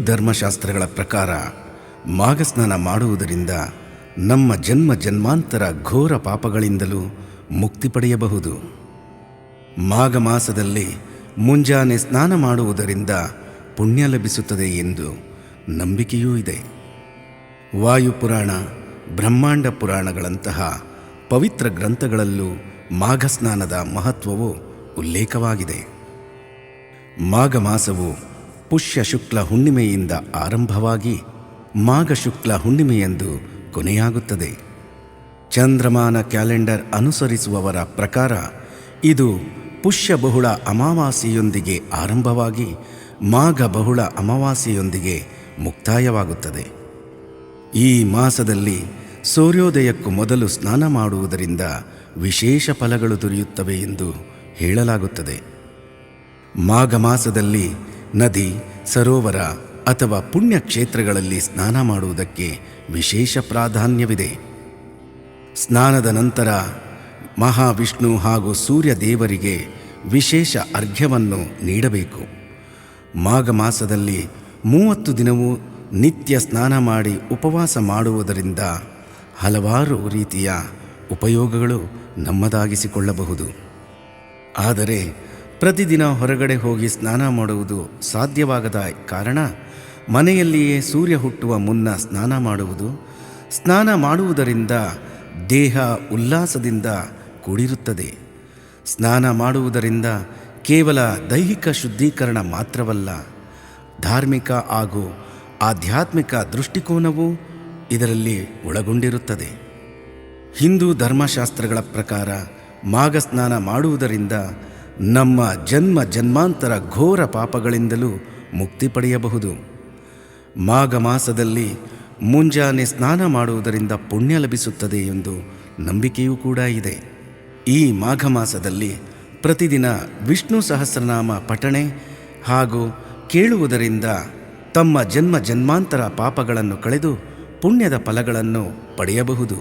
ಧರ್ಮಶಾಸ್ತ್ರಗಳ ಪ್ರಕಾರ ಮಾಘಸ್ನಾನ ಮಾಡುವುದರಿಂದ ನಮ್ಮ ಜನ್ಮ ಜನ್ಮಾಂತರ ಘೋರ ಪಾಪಗಳಿಂದಲೂ ಮುಕ್ತಿ ಪಡೆಯಬಹುದು. ಮಾಘ ಮಾಸದಲ್ಲಿ ಮುಂಜಾನೆ ಸ್ನಾನ ಮಾಡುವುದರಿಂದ ಪುಣ್ಯ ಲಭಿಸುತ್ತದೆ ಎಂದು ನಂಬಿಕೆಯೂ ಇದೆ. ವಾಯುಪುರಾಣ, ಬ್ರಹ್ಮಾಂಡ ಪುರಾಣಗಳಂತಹ ಪವಿತ್ರ ಗ್ರಂಥಗಳಲ್ಲೂ ಮಾಘಸ್ನಾನದ ಮಹತ್ವವು ಉಲ್ಲೇಖವಾಗಿದೆ. ಮಾಘ ಮಾಸವು ಪುಷ್ಯ ಶುಕ್ಲ ಹುಣ್ಣಿಮೆಯಿಂದ ಆರಂಭವಾಗಿ ಮಾಘ ಶುಕ್ಲ ಹುಣ್ಣಿಮೆಯಂದು ಕೊನೆಯಾಗುತ್ತದೆ. ಚಂದ್ರಮಾನ ಕ್ಯಾಲೆಂಡರ್ ಅನುಸರಿಸುವವರ ಪ್ರಕಾರ ಇದು ಪುಷ್ಯ ಬಹುಳ ಅಮಾವಾಸ್ಯೆಯೊಂದಿಗೆ ಆರಂಭವಾಗಿ ಮಾಘ ಬಹುಳ ಅಮಾವಾಸ್ಯೆಯೊಂದಿಗೆ ಮುಕ್ತಾಯವಾಗುತ್ತದೆ. ಈ ಮಾಸದಲ್ಲಿ ಸೂರ್ಯೋದಯಕ್ಕೂ ಮೊದಲು ಸ್ನಾನ ಮಾಡುವುದರಿಂದ ವಿಶೇಷ ಫಲಗಳು ದೊರೆಯುತ್ತವೆ ಎಂದು ಹೇಳಲಾಗುತ್ತದೆ. ಮಾಘ ಮಾಸದಲ್ಲಿ ನದಿ, ಸರೋವರ ಅಥವಾ ಪುಣ್ಯ ಕ್ಷೇತ್ರಗಳಲ್ಲಿ ಸ್ನಾನ ಮಾಡುವುದಕ್ಕೆ ವಿಶೇಷ ಪ್ರಾಧಾನ್ಯವಿದೆ. ಸ್ನಾನದ ನಂತರ ಮಹಾವಿಷ್ಣು ಹಾಗೂ ಸೂರ್ಯ ದೇವರಿಗೆ ವಿಶೇಷ ಅರ್ಘ್ಯವನ್ನು ನೀಡಬೇಕು. ಮಾಘ ಮಾಸದಲ್ಲಿ ಮೂವತ್ತು ದಿನವೂ ನಿತ್ಯ ಸ್ನಾನ ಮಾಡಿ ಉಪವಾಸ ಮಾಡುವುದರಿಂದ ಹಲವಾರು ರೀತಿಯ ಉಪಯೋಗಗಳು ನಮ್ಮದಾಗಿಸಿಕೊಳ್ಳಬಹುದು. ಆದರೆ ಪ್ರತಿದಿನ ಹೊರಗಡೆ ಹೋಗಿ ಸ್ನಾನ ಮಾಡುವುದು ಸಾಧ್ಯವಾಗದ ಕಾರಣ, ಮನೆಯಲ್ಲಿಯೇ ಸೂರ್ಯ ಹುಟ್ಟುವ ಮುನ್ನ ಸ್ನಾನ ಮಾಡುವುದು. ಸ್ನಾನ ಮಾಡುವುದರಿಂದ ದೇಹ ಉಲ್ಲಾಸದಿಂದ ಕೂಡಿರುತ್ತದೆ. ಸ್ನಾನ ಮಾಡುವುದರಿಂದ ಕೇವಲ ದೈಹಿಕ ಶುದ್ಧೀಕರಣ ಮಾತ್ರವಲ್ಲ, ಧಾರ್ಮಿಕ ಹಾಗೂ ಆಧ್ಯಾತ್ಮಿಕ ದೃಷ್ಟಿಕೋನವೂ ಇದರಲ್ಲಿ ಒಳಗೊಂಡಿರುತ್ತದೆ. ಹಿಂದೂ ಧರ್ಮಶಾಸ್ತ್ರಗಳ ಪ್ರಕಾರ ಮಾಘ ಸ್ನಾನ ಮಾಡುವುದರಿಂದ ನಮ್ಮ ಜನ್ಮ ಜನ್ಮಾಂತರ ಘೋರ ಪಾಪಗಳಿಂದಲೂ ಮುಕ್ತಿ ಪಡೆಯಬಹುದು. ಮಾಘ ಮಾಸದಲ್ಲಿ ಮುಂಜಾನೆ ಸ್ನಾನ ಮಾಡುವುದರಿಂದ ಪುಣ್ಯ ಲಭಿಸುತ್ತದೆ ಎಂದು ನಂಬಿಕೆಯೂ ಕೂಡ ಇದೆ. ಈ ಮಾಘ ಮಾಸದಲ್ಲಿ ಪ್ರತಿದಿನ ವಿಷ್ಣು ಸಹಸ್ರನಾಮ ಪಠಣೆ ಹಾಗೂ ಕೇಳುವುದರಿಂದ ತಮ್ಮ ಜನ್ಮ ಜನ್ಮಾಂತರ ಪಾಪಗಳನ್ನು ಕಳೆದು ಪುಣ್ಯದ ಫಲಗಳನ್ನು ಪಡೆಯಬಹುದು.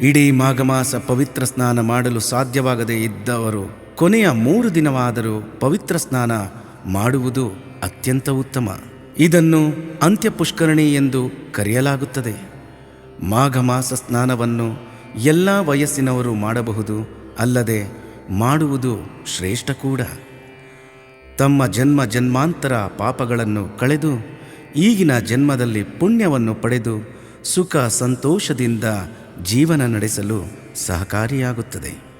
ಇಡೀ ಮಾಘಮಾಸ ಪವಿತ್ರ ಸ್ನಾನ ಮಾಡಲು ಸಾಧ್ಯವಾಗದೇ ಇದ್ದವರು ಕೊನೆಯ ಮೂರು ದಿನವಾದರೂ ಪವಿತ್ರ ಸ್ನಾನ ಮಾಡುವುದು ಅತ್ಯಂತ ಉತ್ತಮ. ಇದನ್ನು ಅಂತ್ಯ ಪುಷ್ಕರಣಿ ಎಂದು ಕರೆಯಲಾಗುತ್ತದೆ. ಮಾಘ ಮಾಸ ಸ್ನಾನವನ್ನು ಎಲ್ಲ ವಯಸ್ಸಿನವರು ಮಾಡಬಹುದು, ಅಲ್ಲದೆ ಮಾಡುವುದು ಶ್ರೇಷ್ಠ ಕೂಡ. ತಮ್ಮ ಜನ್ಮ ಜನ್ಮಾಂತರ ಪಾಪಗಳನ್ನು ಕಳೆದು ಈಗಿನ ಜನ್ಮದಲ್ಲಿ ಪುಣ್ಯವನ್ನು ಪಡೆದು ಸುಖ ಸಂತೋಷದಿಂದ ಜೀವನ ನಡೆಸಲು ಸಹಕಾರಿಯಾಗುತ್ತದೆ.